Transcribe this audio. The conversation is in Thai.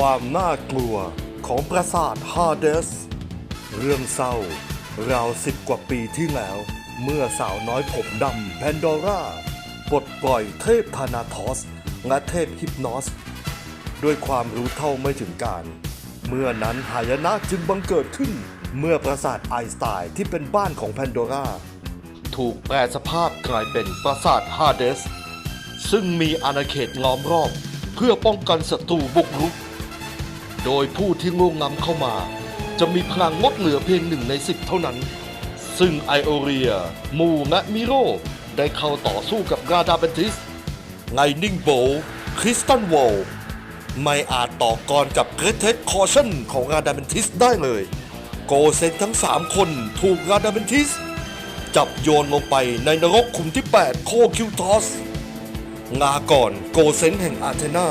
ความน่ากลัวของปราสาทฮาเดส เรื่องเศร้าราวสิบกว่าปีที่แล้ว เมื่อสาวน้อยผมดำแพนดอร่าปลดปล่อยเทพธานาทอสและเทพฮิปนอส ด้วยความรู้เท่าไม่ถึงการ เมื่อนั้นหายนะจึงบังเกิดขึ้น เมื่อปราสาทไอน์สไตน์ที่เป็นบ้านของแพนโดราถูกแปลสภาพกลายเป็นปราสาทฮาเดส ซึ่งมีอาณาเขตล้อมรอบ เพื่อป้องกันศัตรูบุกรุก โดยผู้ที่โง่งำเข้ามา จะมีพลังงดเหลือเพียงหนึ่งในสิบเท่านั้น ซึ่งไอโอเรีย มูและมิโรได้เข้าต่อสู้กับกาดาเบนติสไลนิ่งโบคริสตันวอลไม่อาจต่อกรกับเกรเทสคอชั่นของกาดาเบนติสได้เลย โกเซนทั้ง 3 คนถูกกาดาเบนติส จับโยนลงไปในนรกขุมที่ 8 โคคิวทอสงาก่อนโกเซนแห่งอาเทนา